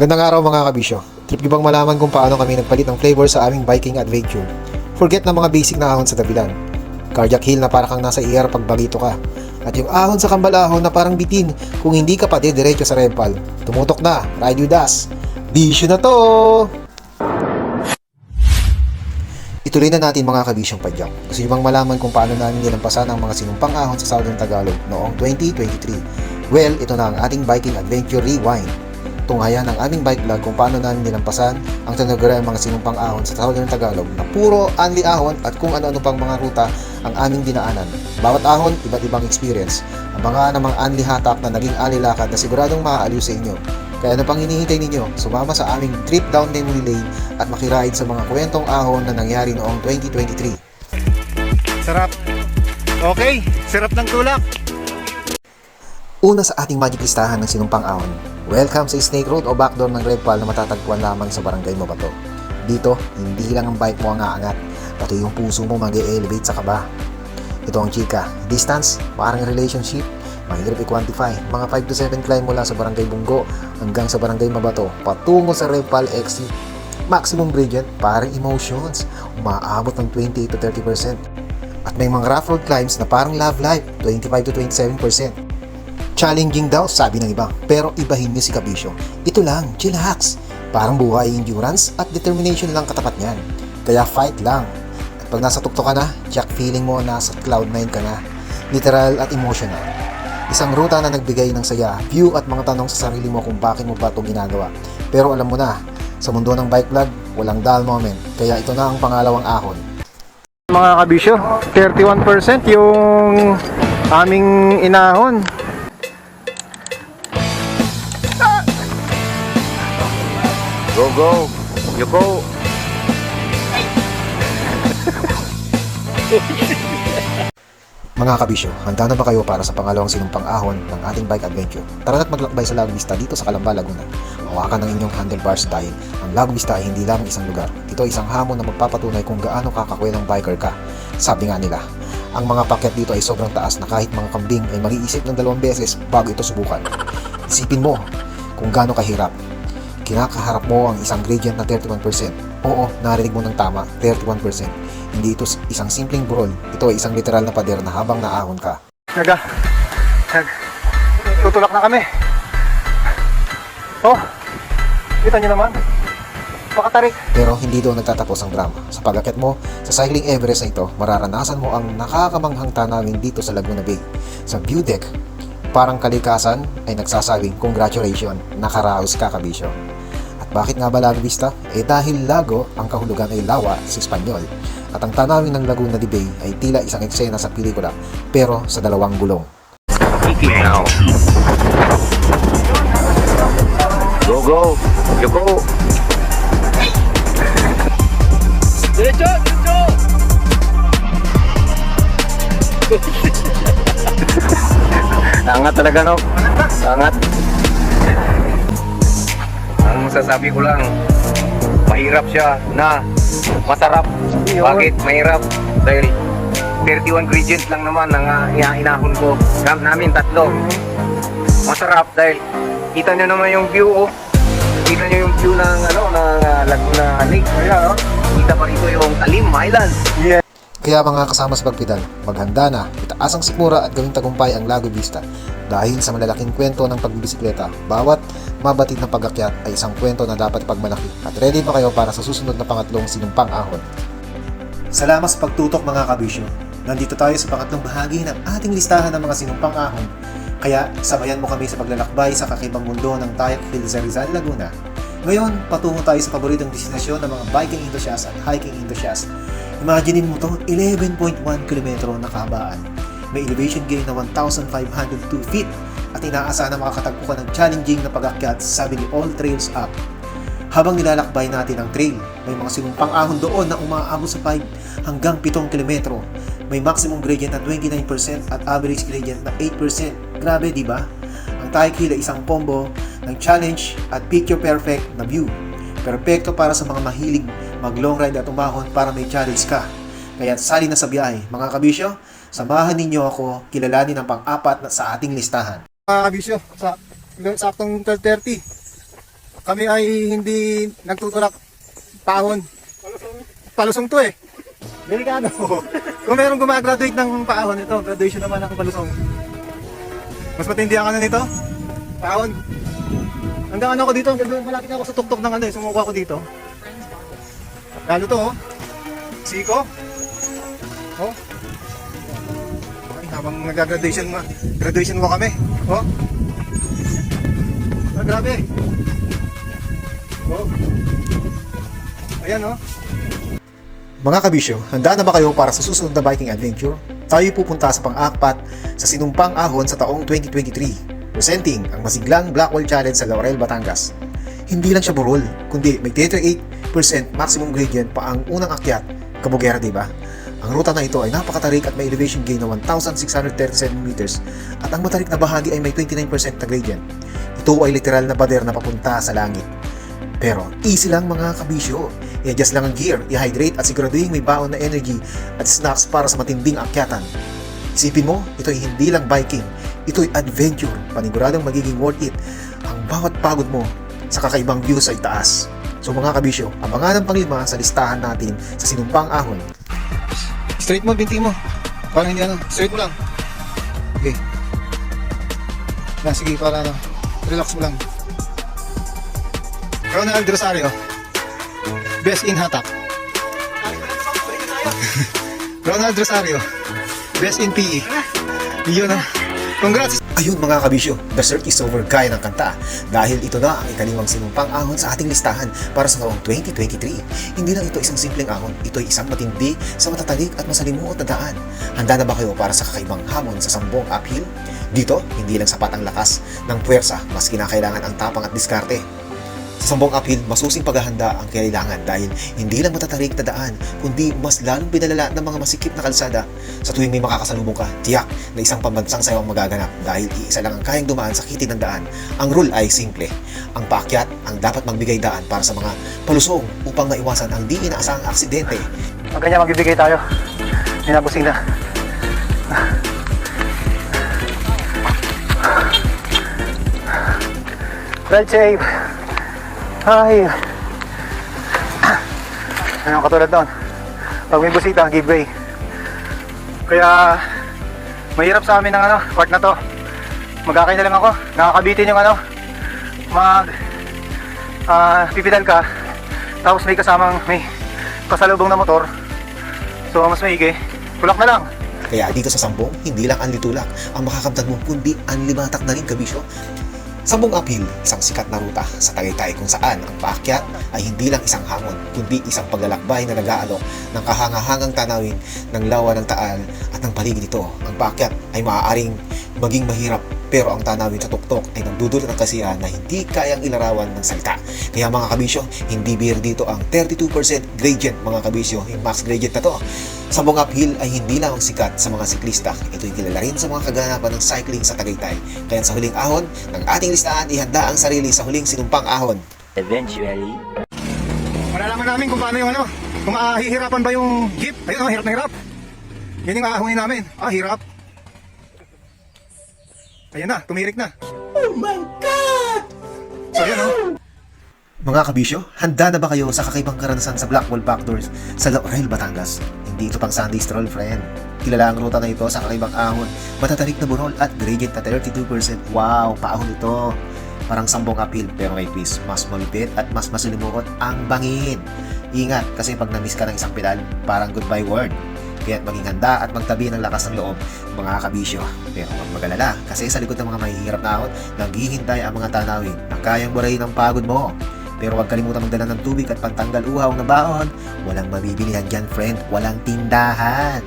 Magandang araw mga kabisyo. Trip niyo bang malaman kung paano kami nagpalit ng flavor sa aming biking adventure? Forget na mga basic na ahon sa dabilan. Cardiac hill na para kang nasa ER pag balito ka. At yung ahon sa kambalahon na parang bitin kung hindi ka pati diretso sa rempal. Tumutok na, ride with us. Bisyo na to! Ituloy na natin mga kabisyong padyak. Gusto niyo bang malaman kung paano namin nilampasan ang mga sinumpang ahon sa Southern Tagalog noong 2023? Well, ito na ang ating biking adventure rewind. Tunghayan ang aming bike vlog kung paano namin nilampasan ang tinagura mga sinumpang ahon sa Southern Tagalog na puro anli ahon at kung ano-ano pang mga ruta ang aming dinaanan. Bawat ahon, iba't ibang experience. Ang mga anli hatak na naging alilakad na siguradong maaaliw sa inyo. Kaya ano pang hinihintay ninyo, sumama sa aming trip down memory lane at makiride sa mga kwentong ahon na nangyari noong 2023. Sarap. Okay, sarap ng tulak. Una sa ating magic listahan ng sinumpang ahon, welcome sa Snake Road o backdoor ng Red Pal na matatagpuan lamang sa barangay Mabato. Dito, hindi lang ang bike mo ang aangat, pati yung puso mo mag elevate sa kaba. Ito ang chika, distance, parang relationship, mahirap i-quantify, mga 5 to 7 climb mula sa barangay Bunggo hanggang sa barangay Mabato, patungo sa Red Pal exit. Maximum gradient, parang emotions, umaabot ng 28 to 30%. At may mga rough road climbs na parang love life, 25 to 27%. Challenging daw, sabi ng iba. Pero ibahin niyo si Kabisyo. Ito lang, chillax. Parang buhay endurance at determination lang katapat niyan. Kaya fight lang. At pag nasa tuktok ka na, jack feeling mo nasa cloud 9 ka na. Literal at emotional. Isang ruta na nagbigay ng saya, view at mga tanong sa sarili mo kung bakit mo ba ito ginagawa. Pero alam mo na, sa mundo ng bike vlog, walang dull moment. Kaya ito na ang pangalawang ahon. Mga kabisyo, 31% yung aming inahon. Go, go. You go. Mga kabisyo, handa na ba kayo para sa pangalawang sinumpang ahon ng ating bike adventure? Tara na't maglakbay sa Lago Vista dito sa Calamba, Laguna. Hawakan ng inyong handlebars dahil ang Lago Vista ay hindi lamang isang lugar. Ito ay isang hamon na magpapatunay kung gaano kakakwelang biker ka. Sabi nga nila, ang mga paket dito ay sobrang taas na kahit mga kambing ay mag-iisip ng dalawang beses bago ito subukan. Isipin mo kung gaano kahirap. Kinakaharap mo ang isang gradient na 31%. Oo, narinig mo ng tama, 31%. Hindi ito isang simpleng burol. Ito ay isang literal na pader na habang naahon ka. Naga. Nag. Tutulak na kami. Oh. Kita niyo naman. Pakatarik. Pero hindi doon nagtatapos ang drama. Sa pag mo sa Cycling Everest na ito, mararanasan mo ang nakakamanghang tanawin dito sa Laguna Bay. Sa view deck, parang kalikasan ay nagsasabing congratulations, nakaraos ka kabisyo. Bakit nga ba Lago Vista? Eh dahil lago, ang kahulugan ay lawa sa Espanyol. At ang tanawin ng Laguna de Bay ay tila isang eksena sa pelikula, pero sa dalawang gulong. now. Go, go. You go. Diretso, diretso. Angat talaga no. Angat. Ang masasabi ko lang, mahirap siya na masarap. Bakit mahirap? Dahil 31 ingredients lang naman ang uh, inahon ko. Camp namin tatlo. Masarap dahil kita nyo naman yung view oh. Kita nyo yung view ng ano ng uh, Laguna Lake. Oh. Kita pa rito yung Talim Island. Kaya mga kasama sa pagpidal, maghanda na, itaas ang sikmura at gawing tagumpay ang Lago Vista. Dahil sa malalaking kwento ng pagbibisikleta, bawat mabatid na pagakyat ay isang kwento na dapat pagmalaki. At ready ba kayo para sa susunod na pangatlong sinumpang ahon? Salamat sa pagtutok mga kabisyo. Nandito tayo sa pangatlong bahagi ng ating listahan ng mga sinumpang ahon. Kaya sabayan mo kami sa paglalakbay sa kakibang mundo ng Tayak Hills sa Rizal, Laguna. Ngayon, patungo tayo sa paboritong destinasyon ng mga biking enthusiast at hiking enthusiast. Imaginein mo to, 11.1 km na kahabaan. May elevation gain na 1,502 feet at inaasahan na makakatagpo ka ng challenging na pag-akyat sabi ni All Trails Up. Habang nilalakbay natin ang trail, may mga sinumpang ahon doon na umaabot sa 5 hanggang 7 kilometro. May maximum gradient na 29% at average gradient na 8%. Grabe, di ba? Ang Taik Hill ay isang combo ng challenge at picture perfect na view. Perpekto para sa mga mahilig mag long ride at umahon para may challenge ka. Kaya sali na sa biyahe. Mga kabisyo, samahan ninyo ako kilalanin ang pang-apat na sa ating listahan. Mga kabisyo, sa saktong 12.30. kami ay hindi nagtutulak paahon. Palusong to eh. Delikado. Kung mayroong gumagraduate ng paahon, ito, graduation naman ng palusong. Mas matindi ang ano nito? Paahon. Hanggang ano ako dito, malapit na ako sa tuktok ng ano eh, sumuko ako dito. Lalo to oh. Siko. Oh. Ay, habang nag-graduation mo, graduation mo kami. Oh. Ah, grabe. Oh. Ayan oh. Mga kabisyo, handa na ba kayo para sa susunod na biking adventure? Tayo pupunta sa pang-akpat sa Sinumpang Ahon sa taong 2023, presenting ang masiglang Blackwell Challenge sa Laurel, Batangas. Hindi lang siya burol, kundi may 38% maximum gradient pa ang unang akyat, kabugera di ba? Ang ruta na ito ay napakatarik at may elevation gain na 1,637 meters at ang matarik na bahagi ay may 29% na gradient. Ito ay literal na pader na papunta sa langit. Pero easy lang mga kabisyo. I-adjust lang ang gear, i-hydrate at siguraduhin may baon na energy at snacks para sa matinding akyatan. Isipin mo, ito ay hindi lang biking, ito ay adventure. Paniguradong magiging worth it ang bawat pagod mo sa kakaibang view sa itaas. So mga kabisyo, abangan ang panglima sa listahan natin sa Sinumpang Ahon. Straight mo, binti mo. Para hindi ano, straight mo lang. Okay. Na, sige, para ano, relax mo lang. Ronald Rosario. Best in hatak. Ronald Rosario. Best in PE. Yun ah. Congrats! Ayun mga kabisyo, the search is over gaya ng kanta dahil ito na ang ikalimang sinumpang ahon sa ating listahan para sa taong 2023. Hindi lang ito isang simpleng ahon, ito ay isang matindi sa matatarik at masalimuot na daan. Handa na ba kayo para sa kakaibang hamon sa sambong uphill? Dito, hindi lang sapat ang lakas ng puwersa, mas kinakailangan ang tapang at diskarte. Sa sambong uphill, masusing paghahanda ang kailangan dahil hindi lang matatarik na daan, kundi mas lalong pinalala ng mga masikip na kalsada. Sa tuwing may makakasalubong ka, tiyak na isang pambansang sayo ang magaganap dahil iisa lang ang kayang dumaan sa kitin ng daan. Ang rule ay simple. Ang paakyat ang dapat magbigay daan para sa mga palusong upang maiwasan ang di inaasahang aksidente. Pag ganyan, magbibigay tayo. Minabusina. Well safe. Ay. Ayun, katulad doon. Pag may busita, giveaway. Kaya, mahirap sa amin ng ano, part na to. Magkakay na lang ako. Nakakabitin yung ano, mag, ah, pipidal ka. Tapos may kasamang, may pasalubong na motor. So, mas maigi. Kulak na lang. Kaya dito sa Sambong, hindi lang ang litulak ang makakamtan mo kundi ang limatak na rin kabisyo. Sambong Uphill, isang sikat na ruta sa Tagaytay kung saan ang paakyat ay hindi lang isang hamon, kundi isang paglalakbay na nag-aalok ng kahangahangang tanawin ng lawa ng taal at ng paligid nito. Ang paakyat ay maaaring maging mahirap pero ang tanawin sa tuktok ay nagdudulot ng kasiyahan na hindi kayang ilarawan ng salita. Kaya mga kabisyo, hindi beer dito ang 32% gradient mga kabisyo, yung max gradient na to. Sambong Uphill ay hindi lang ang sikat sa mga siklista. Ito'y kilala rin sa mga kaganapan ng cycling sa Tagaytay. Kaya sa huling ahon ng ating listahan, ihanda ang sarili sa huling sinumpang ahon. Eventually, Malalaman namin kung paano yung ano, kung ah, hihirapan ba yung jeep. Ayun, oh, hirap na hirap. Yan yung aahunin namin. Ah, hirap. Ayan na, tumirik na. Oh my God! So, yun, oh. Mga kabisyo, handa na ba kayo sa kakaibang karanasan sa Blackwall Backdoors sa Laurel, Batangas? Hindi ito pang Sunday stroll, friend. Kilala ang ruta na ito sa kakaibang ahon, matatarik na burol at gradient na 32%. Wow, paahon ito. Parang sambong uphill pero may twist. Mas malupit at mas masalimuot ang bangin. Ingat kasi pag na-miss ka ng isang pedal, parang goodbye word. Kaya't maging handa at magtabi ng lakas ng loob, mga kabisyo. Pero huwag magalala kasi sa likod ng mga mahihirap na ahon, naghihintay ang mga tanawin na kayang burahin ang pagod mo. Pero huwag kalimutan magdala ng tubig at pantanggal uhaw na baon. Walang mabibilihan dyan, friend. Walang tindahan.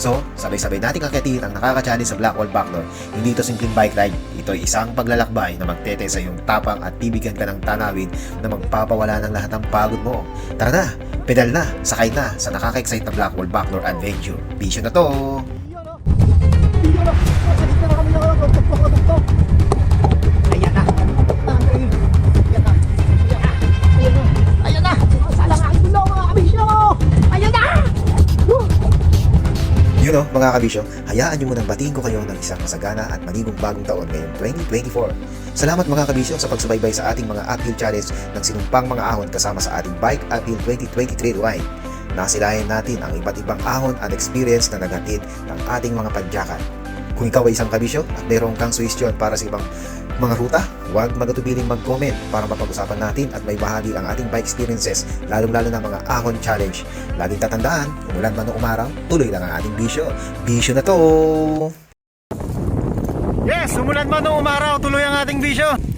So, sabay-sabay nating akyatin ang nakaka-challenge sa Blackwall Backdoor. Hindi ito simpleng bike ride. Ito ay isang paglalakbay na magtete sa iyong tapang at bibigyan ka ng tanawin na magpapawala ng lahat ng pagod mo. Tara na! Pedal na! Sakay na sa nakaka-excite na Blackwall Backdoor Adventure. Bisyo na to! Yun o, mga kabisyo, hayaan nyo munang batiin ko kayo ng isang masagana at manigong bagong taon ngayong 2024. Salamat mga kabisyo sa pagsubaybay sa ating mga uphill challenge ng sinumpang mga ahon kasama sa ating Bike Uphill 2023 Rewind. Nasilayan natin ang iba't ibang ahon at experience na naghatid ng ating mga padyakan. Kung ikaw ay isang kabisyo at mayroon kang suwestyon para sa ibang mga ruta, huwag magatubiling mag-comment para mapag-usapan natin at may bahagi ang ating bike experiences, lalong-lalo na mga ahon challenge. Laging tatandaan, umulan man o umaraw, tuloy lang ang ating bisyo. Bisyo na to! Yes, umulan man o umaraw, tuloy ang ating bisyo.